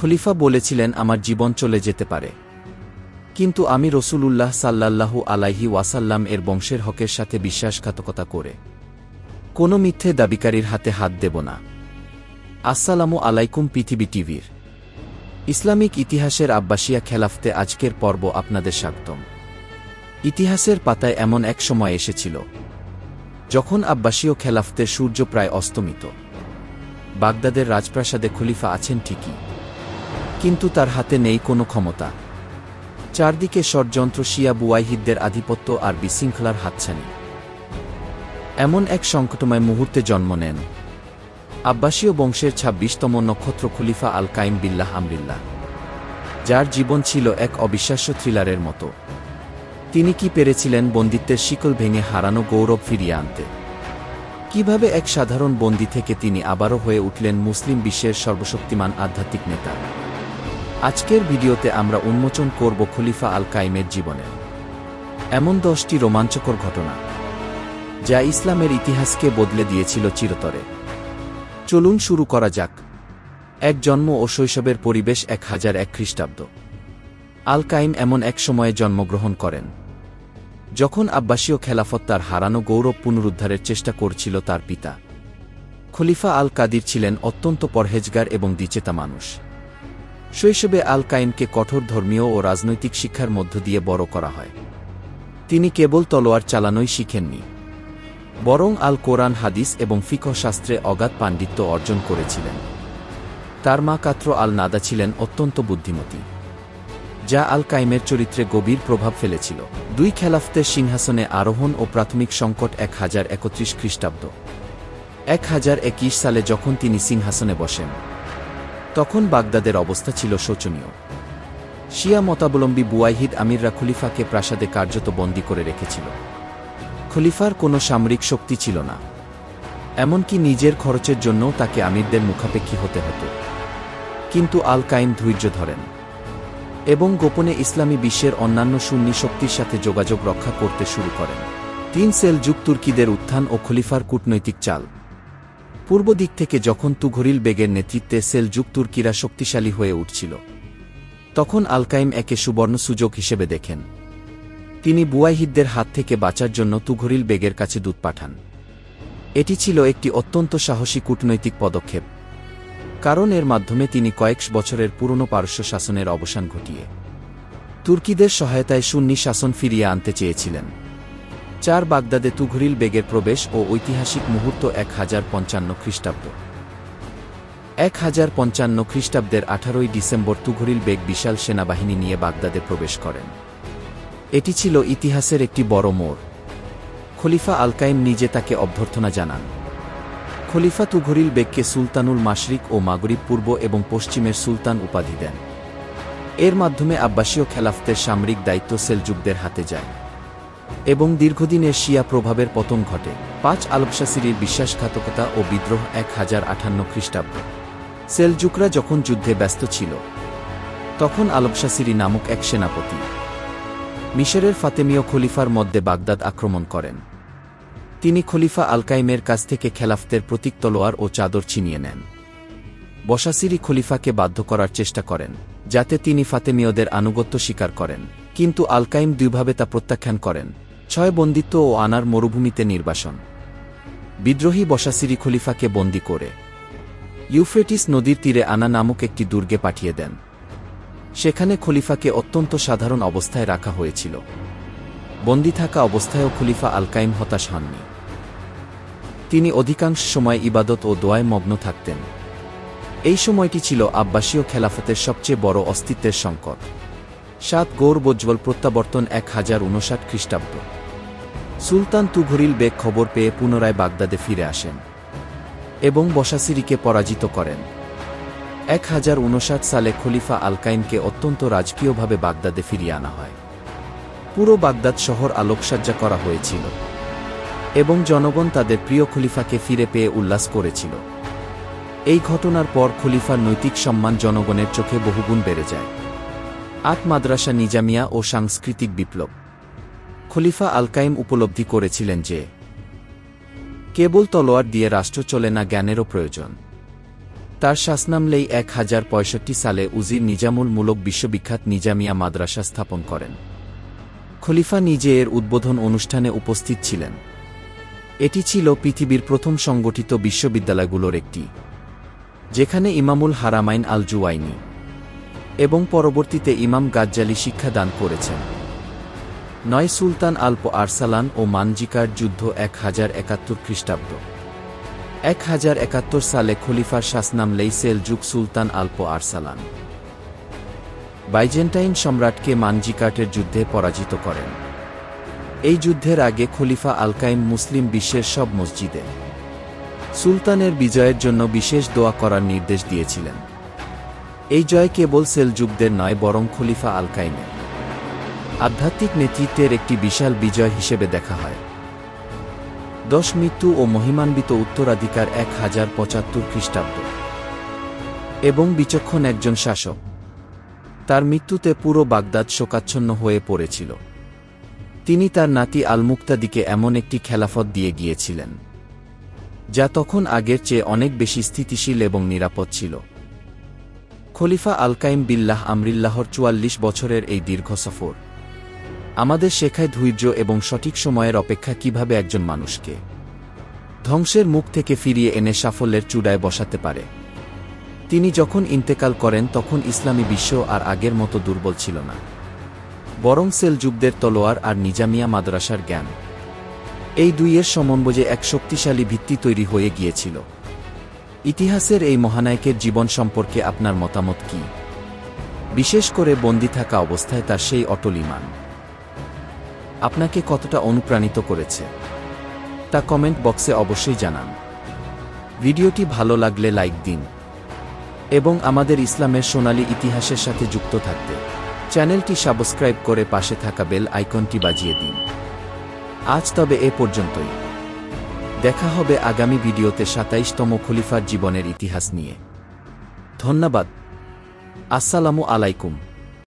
খলিফা বলেছিলেন, আমার জীবন চলে যেতে পারে। কিন্তু আমি রসুলুল্লাহ সাল্লাল্লাহু আলাইহি ওয়াসাল্লাম এর বংশের হকের সাথে বিশ্বাসঘাতকতা করে। কোনো মিথ্যে দাবিকারীর হাতে হাত দেব না। আসসালামু আলাইকুম পৃথিবী টিভির। ইসলামিক ইতিহাসের আব্বাসিয়া খেলাফতে আজকের পর্ব আপনাদের স্বাগতম। ইতিহাসের পাতায় এমন এক সময় এসেছিল, যখন আব্বাসীয় খেলাফতে সূর্য প্রায় অস্তমিত। বাগদাদের রাজপ্রাসাদে খলিফা আছেন ঠিকই। কিন্তু তার হাতে নেই কোনো ক্ষমতা। চারদিকে ষড়যন্ত্র শিয়া বুয়াইহিদদের আধিপত্য আর বিশৃঙ্খলার হাতছানি। এমন এক সংকটময় মুহূর্তে জন্ম নেন। আব্বাসীয় বংশের ছাব্বিশতম নক্ষত্র খলিফা আল কাইম বিল্লাহ আমরিল্লাহ, যার জীবন ছিল এক অবিশ্বাস্য থ্রিলারের মতো। তিনি কি পেরেছিলেন বন্দিত্বের শিকল ভেঙে হারানো গৌরব ফিরিয়ে আনতে? কীভাবে এক সাধারণ বন্দি থেকে তিনি আবারও হয়ে উঠলেন মুসলিম বিশ্বের সর্বশক্তিমান আধ্যাত্মিক নেতা? আজকের ভিডিওতে আমরা উন্মোচন করব খলিফা আল কাইমের জীবনে। এমন দশটি রোমাঞ্চকর ঘটনা, যা ইসলামের ইতিহাসকে বদলে দিয়েছিল চিরতরে। চলুন শুরু করা যাক। এক জন্ম ও শৈশবের পরিবেশ এক হাজার এক খ্রিস্টাব্দ। আল কাইম এমন এক সময়ে জন্মগ্রহণ করেন। যখন আব্বাসীয় খেলাফত তার হারানো গৌরব পুনরুদ্ধারের চেষ্টা করছিল তার পিতা। খলিফা আল কাদির ছিলেন অত্যন্ত পরহেজগার এবং দিচেতা মানুষ। শৈশবে আল কাইনকে কঠোর ধর্মীয় ও রাজনৈতিক শিক্ষার মধ্য দিয়ে বড় করা হয়। তিনি কেবল তলোয়ার চালানোই শিখেননি, বরং আল কোরআন হাদিস এবং ফিকহ শাস্ত্রে অগাধ পাণ্ডিত্য অর্জন করেছিলেন। তার মা কাত্র আল নাদা ছিলেন অত্যন্ত বুদ্ধিমতী, যা আল কাইমের চরিত্রে গভীর প্রভাব ফেলেছিল। দুই খেলাফতের সিংহাসনে আরোহণ ও প্রাথমিক সংকট এক হাজার একত্রিশ খ্রিস্টাব্দ। এক হাজার একিশ সালে যখন তিনি সিংহাসনে বসেন তখন বাগদাদের অবস্থা ছিল শোচনীয়। শিয়া মতাবলম্বী বুয়াইহিদ আমিররা খলিফাকে প্রাসাদে কার্যত বন্দী করে রেখেছিল। খলিফার কোনো সামরিক শক্তি ছিল না। এমনকি নিজের খরচের জন্যও তাকে আমিরদের মুখাপেক্ষী হতে হতো। কিন্তু আল কাইম ধৈর্য ধরেন এবং গোপনে ইসলামী বিশ্বের অন্যান্য সুন্নি শক্তির সাথে যোগাযোগ রক্ষা করতে শুরু করেন। তিন সেল যুগ তুর্কিদের উত্থান ও খলিফার কূটনৈতিক চাল পূর্ব দিক থেকে যখন তুঘরিল বেগের নেতৃত্বে সেল যুগ তুর্কিরা শক্তিশালী হয়ে উঠছিল, তখন আলকাইম একে সুবর্ণ সুযোগ হিসেবে দেখেন। তিনি বুয়াইহিদদের হাত থেকে বাঁচার জন্য তুঘরিল বেগের কাছে দূত পাঠান। এটি ছিল একটি অত্যন্ত সাহসী কূটনৈতিক পদক্ষেপ, কারণ এর মাধ্যমে তিনি কয়েক বছরের পুরনো পারস্য শাসনের অবসান ঘটিয়ে তুর্কিদের সহায়তায় সুন্নি শাসন ফিরিয়ে আনতে চেয়েছিলেন। চার বাগদাদে তুঘরিল বেগের প্রবেশ ও ঐতিহাসিক মুহূর্ত এক হাজার পঞ্চান্ন খ্রিস্টাব্দ। এক হাজার পঞ্চান্ন খ্রিস্টাব্দের আঠারোই ডিসেম্বর তুঘরিল বেগ বিশাল সেনাবাহিনী নিয়ে বাগদাদে প্রবেশ করেন। এটি ছিল ইতিহাসের একটি বড় মোড়। খলিফা আলকাইম নিজে তাকে অভ্যর্থনা জানান। খলিফা তুঘরিল বেগকে সুলতানুল মাশরিক ও মাগরিব পূর্ব এবং পশ্চিমের সুলতান উপাধি দেন। এর মাধ্যমে আব্বাসীয় খেলাফতের সামরিক দায়িত্ব সেলযুগদের হাতে যায়। এবং দীর্ঘদিনের শিয়া প্রভাবের পতন ঘটে। পাঁচ আলবশাসিরির বিশ্বাসঘাতকতা ও বিদ্রোহ এক হাজার আঠান্ন খ্রিস্টাব্দ। সেলজুকরা যখন যুদ্ধে ব্যস্ত ছিল, তখন আলবশাসিরি নামক এক সেনাপতি, মিশরের ফাতেমীয় খলিফার মধ্যে বাগদাদ আক্রমণ করেন। তিনি খলিফা আলকাইমের কাছ থেকে খেলাফতের প্রতীক তলোয়ার ও চাদর ছিনিয়ে নেন। বসাসিরি খলিফাকে বাধ্য করার চেষ্টা করেন, যাতে তিনি ফাতেমীয়দের আনুগত্য স্বীকার করেন। কিন্তু আলকাইম দুইভাবে তা প্রত্যাখ্যান করেন, ছয় বন্দিত্ব ও আনার মরুভূমিতে নির্বাসন। বিদ্রোহী বসাসিরি খলিফাকে বন্দী করে ইউফ্রেটিস নদীর তীরে আনা নামক একটি দুর্গে পাঠিয়ে দেন। সেখানে খলিফাকে অত্যন্ত সাধারণ অবস্থায় রাখা হয়েছিল। বন্দী থাকা অবস্থায়ও খলিফা আলকাইম হতাশ হননি। তিনি অধিকাংশ সময় ইবাদত ও দোয়ায় মগ্ন থাকতেন। এই সময়টি ছিল আব্বাসীয় খেলাফতের সবচেয়ে বড় অস্তিত্বের সংকট। সাত গৌরবোজ্জ্বল প্রত্যাবর্তন এক হাজার উনষাট খ্রিস্টাব্দ। সুলতান তুঘরিল বেগ খবর পেয়ে পুনরায় বাগদাদে ফিরে আসেন এবং বসাসিরিকে পরাজিত করেন। এক হাজার উনষাট সালে খলিফা আলকাইনকে অত্যন্ত রাজকীয়ভাবে বাগদাদে ফিরিয়ে আনা হয়। পুরো বাগদাদ শহর আলোকসজ্জা করা হয়েছিল এবং জনগণ তাদের প্রিয় খলিফাকে ফিরে পেয়ে উল্লাস করেছিল। এই ঘটনার পর খলিফার নৈতিক সম্মান জনগণের চোখে বহুগুণ বেড়ে যায়। আট মাদ্রাসা নিজামিয়া ও সাংস্কৃতিক বিপ্লব। খলিফা আলকাইম উপলব্ধি করেছিলেন যে, কেবল তলোয়ার দিয়ে রাষ্ট্র চলে না জ্ঞানেরও প্রয়োজন। তার শাসনামলেই এক হাজার পঁয়ষট্টি সালে উজির নিজামুল মূলক বিশ্ববিখ্যাত নিজামিয়া মাদ্রাসা স্থাপন করেন। খলিফা নিজে এর উদ্বোধন অনুষ্ঠানে উপস্থিত ছিলেন। এটি ছিল পৃথিবীর প্রথম সংগঠিত বিশ্ববিদ্যালয়গুলোর একটি, যেখানে ইমামুল হারামাইন আল জুয়াইনি এবং পরবর্তীতে ইমাম গাজ্জালি শিক্ষাদান করেছেন। নয় সুলতান আল্প আরসালান ও মানজিকার যুদ্ধ এক হাজার একাত্তর খ্রিস্টাব্দ। এক হাজার একাত্তর সালে খলিফার শাসনাম লেইসেল যুগ সুলতান আল্প আরসালান। বাইজেন্টাইন সম্রাটকে মানজিকাটের যুদ্ধে পরাজিত করেন। এই যুদ্ধের আগে খলিফা আলকাইম মুসলিম বিশ্বের সব মসজিদে। সুলতানের বিজয়ের জন্য বিশেষ দোয়া করার নির্দেশ দিয়েছিলেন। এই জয় কেবল সেলযুগদের নয়, বরং খলিফা আলকাইমের আধ্যাত্মিক নেতৃত্বের একটি বিশাল বিজয় হিসেবে দেখা হয়। দশ মৃত্যু ও মহিমান্বিত উত্তরাধিকার এক হাজার পঁচাত্তর খ্রিস্টাব্দ। এবং বিচক্ষণ একজন শাসক। তার মৃত্যুতে পুরো বাগদাদ শোকাচ্ছন্ন হয়ে পড়েছিল। তিনি তার নাতি আলমুক্তাদিকে এমন একটি খেলাফত দিয়ে গিয়েছিলেন, যা তখন আগের চেয়ে অনেক বেশি স্থিতিশীল এবং নিরাপদ ছিল। খলিফা আলকাইম বিল্লাহ আমরিল্লাহর চুয়াল্লিশ বছরের এই দীর্ঘ সফর। আমাদের শেখায় ধৈর্য এবং সঠিক সময়ের অপেক্ষা কীভাবে একজন মানুষকে ধ্বংসের মুখ থেকে ফিরিয়ে এনে সাফল্যের চূড়ায় বসাতে পারে। তিনি যখন ইন্তেকাল করেন, তখন ইসলামী বিশ্ব আর আগের মতো দুর্বল ছিল না। বরং সেলযুগদের তলোয়ার আর নিজামিয়া মাদ্রাসার জ্ঞান। এই দুইয়ের সমন্বয়ে এক শক্তিশালী ভিত্তি তৈরি হয়ে গিয়েছিল। ইতিহাসের এই মহানায়কের জীবন সম্পর্কে আপনার মতামত কি? বিশেষ করে বন্দী থাকা অবস্থায় তার সেই অটল ইমান। আপনাকে কতটা অনুপ্রাণিত করেছে? তা কমেন্ট বক্সে অবশ্যই জানান। ভিডিওটি ভালো লাগলে লাইক দিন। এবং আমাদের ইসলামের সোনালী ইতিহাসের সাথে যুক্ত থাকতে চ্যানেলটি সাবস্ক্রাইব করে পাশে থাকা বেল আইকনটি বাজিয়ে দিন। আজ তবে এ পর্যন্তই। দেখা হবে আগামী ভিডিওতে সাতাইশতম খলিফার জীবনের ইতিহাস নিয়ে। ধন্যবাদ। আসসালামু আলাইকুম।